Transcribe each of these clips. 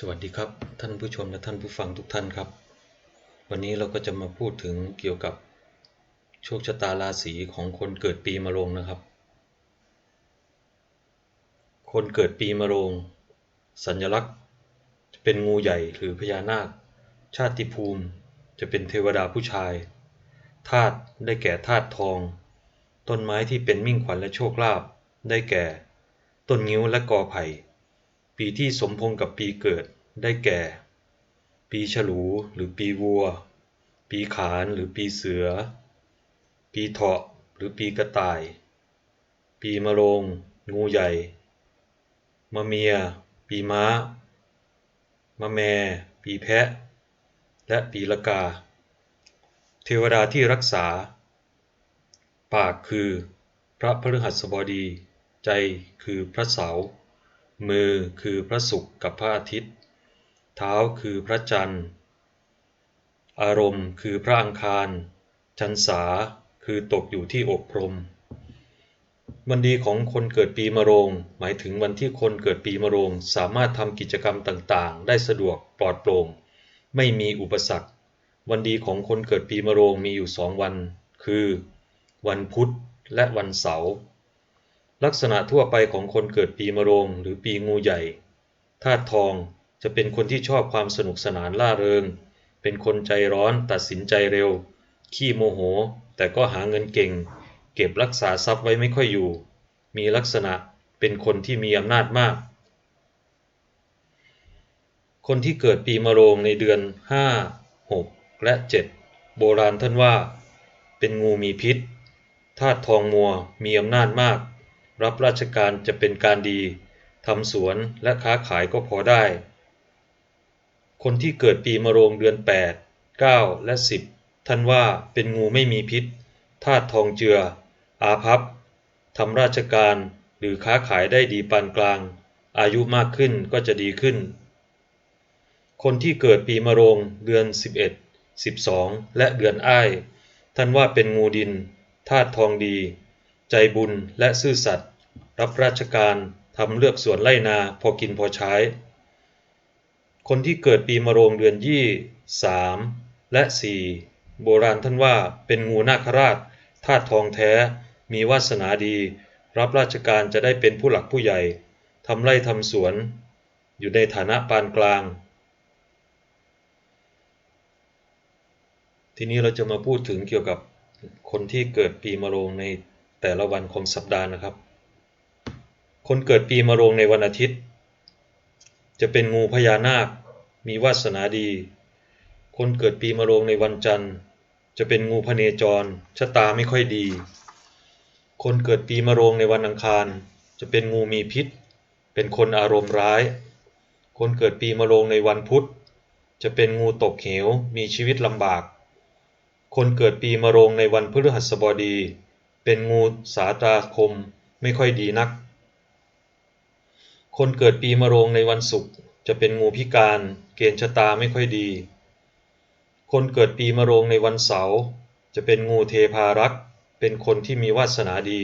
สวัสดีครับ ท่านผู้ชมและท่านผู้ฟังทุกท่านครับ วันนี้เราก็จะมาพูดถึงเกี่ยวกับโชคชะตาราศีของคนเกิดปีมะโรงนะครับ คนเกิดปีมะโรง สัญลักษณ์ จะเป็นงูใหญ่หรือพญานาค ชาติภูมิ จะเป็นเทวดาผู้ชายธาตุได้แก่ธาตุทอง ต้นไม้ที่เป็นมิ่งขวัญและโชคลาภได้แก่ ต้นงิ้วและกอไผ่ ปีที่สมพงษ์กับปีเกิดได้แก่ ปีฉลูหรือปีวัว ปีขานหรือปีเสือ ปีเถาะหรือปีกระต่าย ปีมะโรง งูใหญ่ มะเมีย ปีม้า มะแม ปีแพะ และปีละกา เทวดาที่รักษา ปากคือพระพฤหัสบดี ใจคือพระเสาร์ มือคือพระศุกร์กับพระอาทิตย์ เท้าคือพระจันทร์ อารมณ์คือพระอังคารชันษาคือตกอยู่ที่อกพรม วันดีของคนเกิดปีมะโรง หมายถึงวันที่คนเกิดปีมะโรง สามารถทำกิจกรรมต่างๆ ได้สะดวกปลอดโปร่ง ไม่มีอุปสรรค วันดีของคนเกิดปีมะโรงมีอยู่สองวัน คือ วันพุธและวันเสาร์ ลักษณะทั่วไปของคนเกิดปีมะโรงหรือปีงูใหญ่ธาตุทองจะเป็นคนที่ชอบความสนุกสนานล่าเริง เป็นคนใจร้อนตัดสินใจเร็ว ขี้โมโห แต่ก็หาเงินเก่ง เก็บรักษาทรัพย์ไว้ไม่ค่อยอยู่ มีลักษณะเป็นคนที่มีอำนาจมาก คนที่เกิดปีมะโรงในเดือน 5 6 และ 7 โบราณท่านว่า เป็นงูมีพิษธาตุทองมัวมีอำนาจมาก รับราชการจะเป็นการดีทำสวนและค้าขายก็พอได้ คนที่เกิดปีมะโรงเดือน 8 9 และ 10 ท่านว่าเป็นงูไม่มีพิษธาตุทองเจือ อาภัพทำราชการหรือค้าขายได้ดีปานกลาง อายุมากขึ้นก็จะดีขึ้น คนที่เกิดปีมะโรงเดือน 11 12 และเดือนอ้าย ท่านว่าเป็นงูดินธาตุทองดี ใจบุญและซื่อสัตย์ รับราชการทำเลือกสวนไล่นาพอกินพอใช้ คนที่เกิดปีมะโรงเดือนยี่สามและสี่โบราณท่านว่าเป็นงูนาคราชธาตุทองแท้ มีวาสนาดี รับราชการจะได้เป็นผู้หลักผู้ใหญ่ทำไร่ทำสวน อยู่ในฐานะปานกลาง ทีนี้เราจะมาพูดถึงเกี่ยวกับคนที่เกิดปีมะโรงในแต่ละวันของสัปดาห์นะครับ คนเกิดปีมะโรงในวันอาทิตย์ จะเป็นงูพญานาค มีวาสนาดี คนเกิดปีมะโรงในวันจันทร์ จะเป็นงูพเนจร ชะตาไม่ค่อยดี คนเกิดปีมะโรงในวันอังคาร จะเป็นงูมีพิษ เป็นคนอารมณ์ร้าย คนเกิดปีมะโรงในวันพุธ จะเป็นงูตกเหว มีชีวิตลำบาก คนเกิดปีมะโรงในวันพฤหัสบดี เป็นงูสาตาคม ไม่ค่อยดีนัก คนเกิดปีมะโรงในวันศุกร์จะเป็นงูพิการ เกณฑ์ชะตาไม่ค่อยดี คนเกิดปีมะโรงในวันเสาร์จะเป็นงูเทพารักษ์เป็นคนที่มีวาสนาดี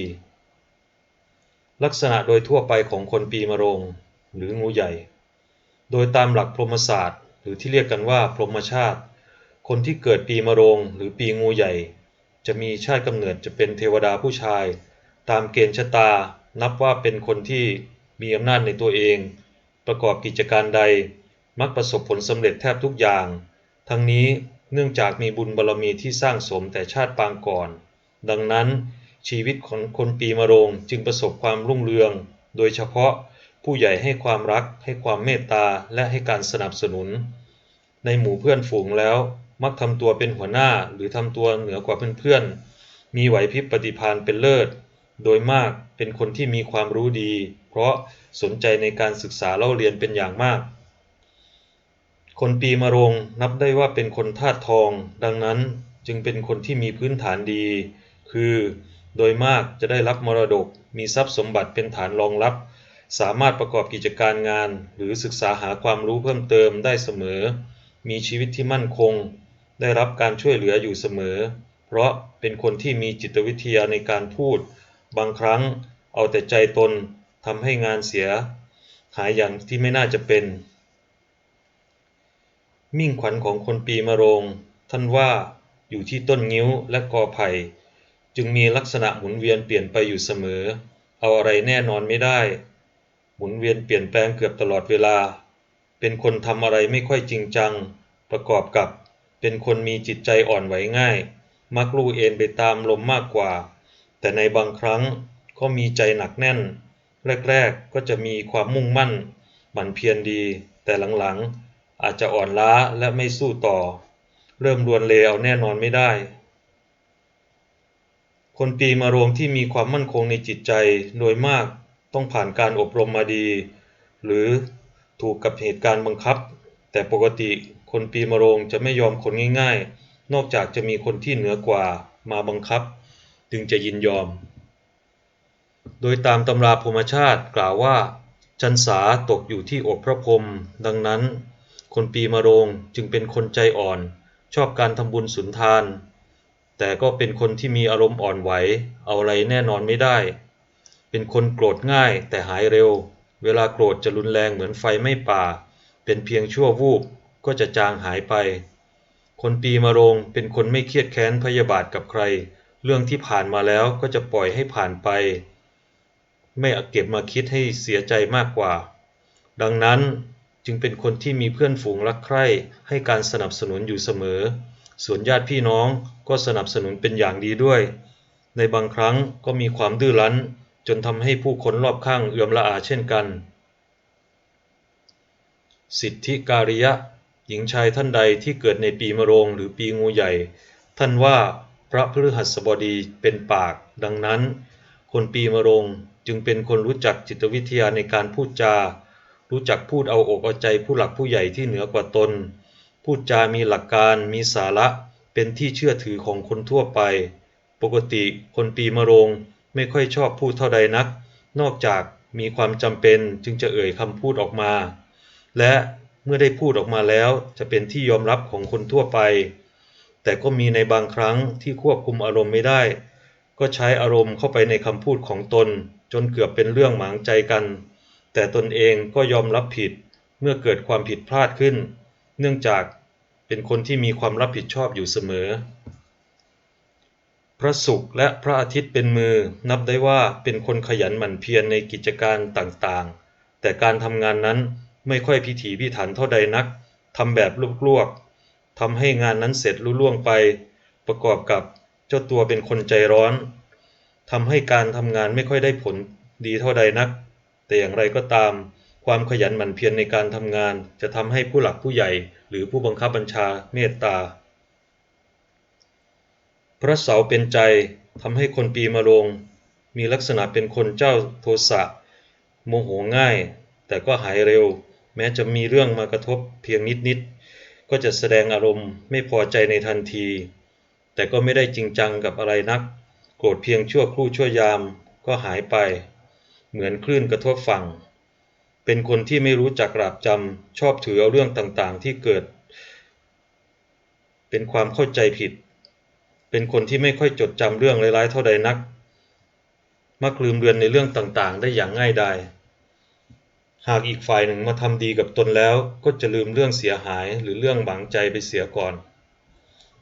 ลักษณะโดยทั่วไปของคนปีมะโรงหรืองูใหญ่ โดยตามหลักพรหมศาสตร์ หรือที่เรียกกันว่าพรหมชาติ คนที่เกิดปีมะโรงหรือปีงูใหญ่ จะมีชาติกำเนิดจะเป็นเทวดาผู้ชาย ตามเกณฑ์ชะตานับว่าเป็นคนที่ มีอำนาจในตัวเอง ประกอบกิจการใด มักประสบผลสำเร็จแทบทุกอย่าง ทั้งนี้เนื่องจากมีบุญบารรมีที่สร้างสมแต่ชาติปางก่อน ดังนั้นชีวิตของคนปีมะโรงจึงประสบความรุ่งเรือง โดยเฉพาะผู้ใหญ่ให้ความรัก ให้ความเมตตาและให้การสนับสนุน ในหมู่เพื่อนฝูงแล้วมักทำตัวเป็นหัวหน้าหรือทำตัวเหนือกว่าเพื่อนๆ มีไหวพริบปฏิภาณเป็นเลิศ โดยมากเป็นคนที่มีความรู้ดี เพราะสนใจในการศึกษาเล่าเรียนเป็นอย่างมาก คนปีมะโรงนับได้ว่าเป็นคนธาตุทอง ดังนั้นจึงเป็นคนที่มีพื้นฐานดี คือโดยมากจะได้รับมรดก มีทรัพย์สมบัติเป็นฐานรองรับ สามารถประกอบกิจการงาน หรือศึกษาหาความรู้เพิ่มเติมได้เสมอ มีชีวิตที่มั่นคง ได้รับการช่วยเหลืออยู่เสมอ เพราะเป็นคนที่มีจิตวิทยาในการพูด บางครั้งเอาแต่ใจตนทำให้งานเสีย หายอย่างที่ไม่น่าจะเป็น มิ่งขวัญของคนปีมะโรง ท่านว่าอยู่ที่ต้นงิ้วและกอไผ่ จึงมีลักษณะหมุนเวียนเปลี่ยนไปอยู่เสมอ เอาอะไรแน่นอนไม่ได้ หมุนเวียนเปลี่ยนแปลงเกือบตลอดเวลา เป็นคนทำอะไรไม่ค่อยจริงจัง ประกอบกับ เป็นคนมีจิตใจอ่อนไหวง่าย มักลู่เอ็นไปตามลมมากกว่า แต่ในบางครั้งก็มีใจหนักแน่น แรกๆก็จะมีความมุ่งมั่นหมั่นเพียรดี แต่หลังๆอาจจะอ่อนล้าและไม่สู้ต่อ เริ่มรวนเลเอาแน่นอนไม่ได้ คนปีมะโรงที่มีความมั่นคงในจิตใจโดยมากต้องผ่านการอบรมมาดี หรือถูกกับเหตุการณ์บังคับ แต่ปกติคนปีมะโรงจะไม่ยอมคนง่าย ๆ นอกจากจะมีคนที่เหนือกว่ามาบังคับ จึงจะยินยอม โดยตามตำราภูมิชาติกล่าวว่าจันสาตกอยู่ที่อกพระพรหมดังนั้น คนปีมะโรงจึงเป็นคนใจอ่อน ชอบการทำบุญสุนทาน แต่ก็เป็นคนที่มีอารมณ์อ่อนไหว เอาอะไรแน่นอนไม่ได้ เป็นคนโกรธง่ายแต่หายเร็ว เวลาโกรธจะรุนแรงเหมือนไฟไม่ป่า เป็นเพียงชั่ววูบก็จะจางหายไป คนปีมะโรงเป็นคนไม่เครียดแค้นพยาบาทกับใคร เรื่องที่ผ่านมาแล้วก็จะปล่อยให้ผ่านไป ไม่เก็บมาคิดให้เสียใจมากกว่า ดังนั้นจึงเป็นคนที่มีเพื่อนฝูงรักใคร่ให้การสนับสนุนอยู่เสมอ ส่วนญาติพี่น้องก็สนับสนุนเป็นอย่างดีด้วย ในบางครั้งก็มีความดื้อรั้น จนทำให้ผู้คนรอบข้างเอื่อมละอาเช่นกัน สิทธิการิยะ หญิงชายท่านใดที่เกิดในปีมะโรงหรือปีงูใหญ่ ท่านว่า พระพฤหัสบดีเป็นปาก ดังนั้น คนปีมะโรงจึงเป็นคนรู้จักจิตวิทยาในการพูดจา รู้จักพูดเอาอกเอาใจผู้หลักผู้ใหญ่ที่เหนือกว่าตน พูดจามีหลักการมีสาระเป็นที่เชื่อถือของคนทั่วไป ปกติคนปีมะโรงไม่ค่อยชอบพูดเท่าใดนัก นอกจากมีความจำเป็นจึงจะเอ่ยคำพูดออกมา และเมื่อได้พูดออกมาแล้วจะเป็นที่ยอมรับของคนทั่วไป แต่ก็มีในบางครั้งที่ควบคุมอารมณ์ไม่ได้ ก็ใช้อารมณ์เข้าไปในคำพูดของตน จนเกือบเป็นเรื่องหมางใจกัน แต่ตนเองก็ยอมรับผิดเมื่อเกิดความผิดพลาดขึ้น เนื่องจากเป็นคนที่มีความรับผิดชอบอยู่เสมอ พระศุกร์และพระอาทิตย์เป็นมือ นับได้ว่าเป็นคนขยันหมั่นเพียรในกิจการต่างๆ แต่การทำงานนั้นไม่ค่อยพิถีพิถันเท่าใดนักทำแบบลวกๆ ทำให้งานนั้นเสร็จลุล่วงไป ประกอบกับเจ้าตัวเป็นคนใจร้อนทำให้การทำงานไม่ค่อยได้ผลดีเท่าใดนัก แต่อย่างไรก็ตาม ความขยันหมั่นเพียรในการทำงาน จะทำให้ผู้หลักผู้ใหญ่ หรือผู้บังคับบัญชาเมตตา พระเสาเป็นใจทำให้คนปีมะโรงมีลักษณะเป็นคนเจ้าโทสะโมโหง่าย แต่ก็หายเร็ว แม้จะมีเรื่องมากระทบเพียงนิดๆ ก็จะแสดงอารมณ์ไม่พอใจในทันที แต่ก็ไม่ได้จริงจังกับอะไรนัก โกรธเพียงชั่วครู่ชั่วยามก็หายไป เหมือนคลื่นกระทบฝั่ง เป็นคนที่ไม่รู้จักหลาบจำชอบถือเอาเรื่องต่างๆ ที่เกิด เป็นความเข้าใจผิด เป็นคนที่ไม่ค่อยจดจำเรื่องร้ายๆเท่าใดนัก มักลืมเลือนในเรื่องต่างๆ ได้อย่างง่ายดาย หากอีกฝ่ายหนึ่งมาทำดีกับตนแล้วก็จะลืมเรื่องเสียหายหรือเรื่องหวังใจไปเสียก่อน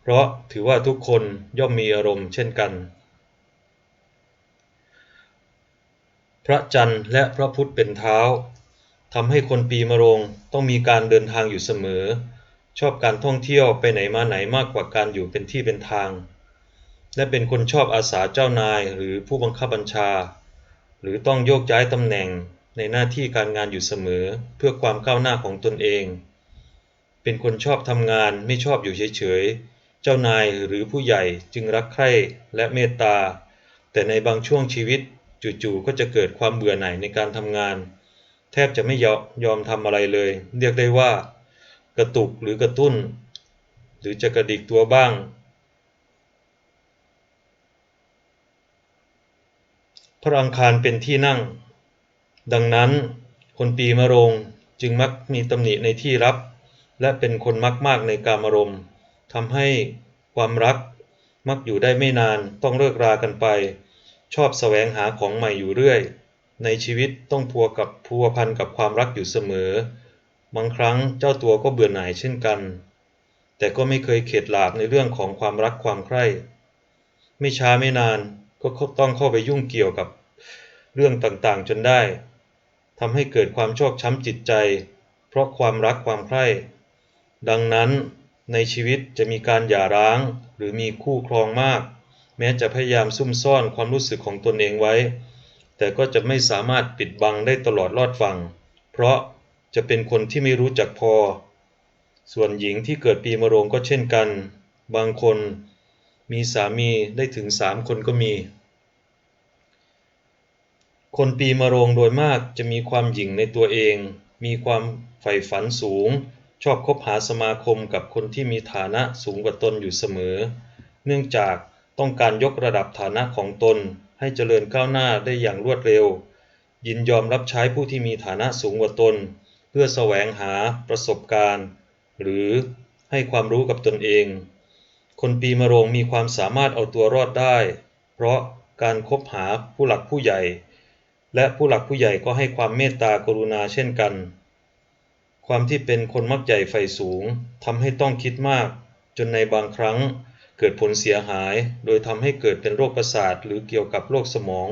เพราะถือว่าทุกคนย่อมมีอารมณ์เช่นกัน พระจันทร์และพระพุธเป็นเท้าทำให้คนปีมะโรงต้องมีการเดินทางอยู่เสมอ ชอบการท่องเที่ยวไปไหนมาไหนมากกว่าการอยู่เป็นที่เป็นทาง และเป็นคนชอบอาสาเจ้านายหรือผู้บังคับบัญชา หรือต้องโยกย้ายตำแหน่ง ในหน้าที่การงานอยู่เสมอเพื่อความก้าวหน้าของตนเอง เป็นคนชอบทำงานไม่ชอบอยู่เฉยๆ เจ้านายหรือผู้ใหญ่จึงรักใคร่และเมตตา แต่ในบางช่วงชีวิตจู่ๆก็จะเกิดความเบื่อหน่ายในการทำงาน แทบจะไม่ยอมยอมทำอะไรเลย เรียกได้ว่า กระตุกหรือกระตุ้น หรือจะกระดิกตัวบ้างพระอังคารเป็นที่นั่ง ดังนั้นคนปีมะโรงจึงมักมีตำหนิในที่รับ และเป็นคนมักมากในการอารมณ์ทำให้ความรักมักอยู่ได้ไม่นานต้องเลิกรากันไป ชอบแสวงหาของใหม่อยู่เรื่อย ในชีวิตต้องพัวกับพัวพันกับความรักอยู่เสมอ บางครั้งเจ้าตัวก็เบื่อหน่ายเช่นกัน แต่ก็ไม่เคยเข็ดหลาบในเรื่องของความรักความใคร่ ไม่ช้าไม่นานก็ต้องเข้าไปยุ่งเกี่ยวกับเรื่องต่างๆ จนได้ ทำให้เกิดความชอกช้ำจิตใจ เพราะความรักความใคร่ ดังนั้นในชีวิตจะมีการหย่าร้างหรือมีคู่ครองมาก แม้จะพยายามซุ่มซ่อนความรู้สึกของตนเองไว้ แต่ก็จะไม่สามารถปิดบังได้ตลอดรอดฟัง เพราะจะเป็นคนที่ไม่รู้จักพอ ส่วนหญิงที่เกิดปีมะโรงก็เช่นกัน บางคนมีสามีได้ถึงสามคนก็มี คนปีมะโรงโดยมากจะมีความหยิ่งในตัวเอง มีความใฝ่ฝันสูง ชอบคบหาสมาคมกับคนที่มีฐานะสูงกว่าตนอยู่เสมอ เนื่องจากต้องการยกระดับฐานะของตนให้เจริญก้าวหน้าได้อย่างรวดเร็ว ยินยอมรับใช้ผู้ที่มีฐานะสูงกว่าตน เพื่อแสวงหาประสบการณ์ หรือให้ความรู้กับตนเอง คนปีมะโรงมีความสามารถเอาตัวรอดได้ เพราะการคบหาผู้หลักผู้ใหญ่ และผู้หลักผู้ใหญ่ก็ให้ความเมตตากรุณาเช่นกัน ความที่เป็นคนมักใหญ่ไฟสูงทำให้ต้องคิดมาก จนในบางครั้งเกิดผลเสียหาย โดยทำให้เกิดเป็นโรคประสาทหรือเกี่ยวกับโรคสมอง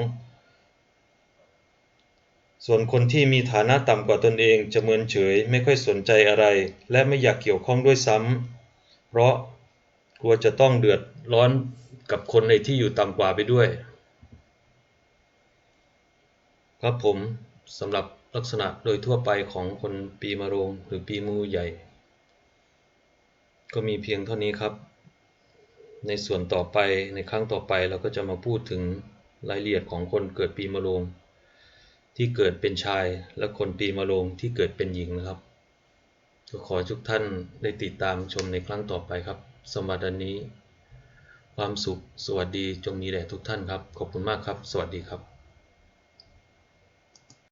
ส่วนคนที่มีฐานะต่ำกว่าตนเองจะเมินเฉยไม่ค่อยสนใจอะไร และไม่อยากเกี่ยวข้องด้วยซ้ำเพราะกลัวจะต้องเดือดร้อนกับคนในที่อยู่ต่ำกว่าไปด้วย ครับผมสำหรับลักษณะโดยทั่วไปของคนปีมะโรงหรือปีมูใหญ่ ก็มีเพียงเท่านี้ครับ ในส่วนต่อไปในครั้งต่อไปเราก็จะมาพูดถึงรายละเอียดของคนเกิดปีมะโรงที่เกิดเป็นชายและคนปีมะโรงที่เกิดเป็นหญิงนะครับก็ขอทุกท่านได้ติดตามชมในครั้งต่อไปครับสำหรับวันนี้ ความสุขสวัสดีจงมีแด่ทุกท่านครับ ขอบคุณมากครับ สวัสดีครับ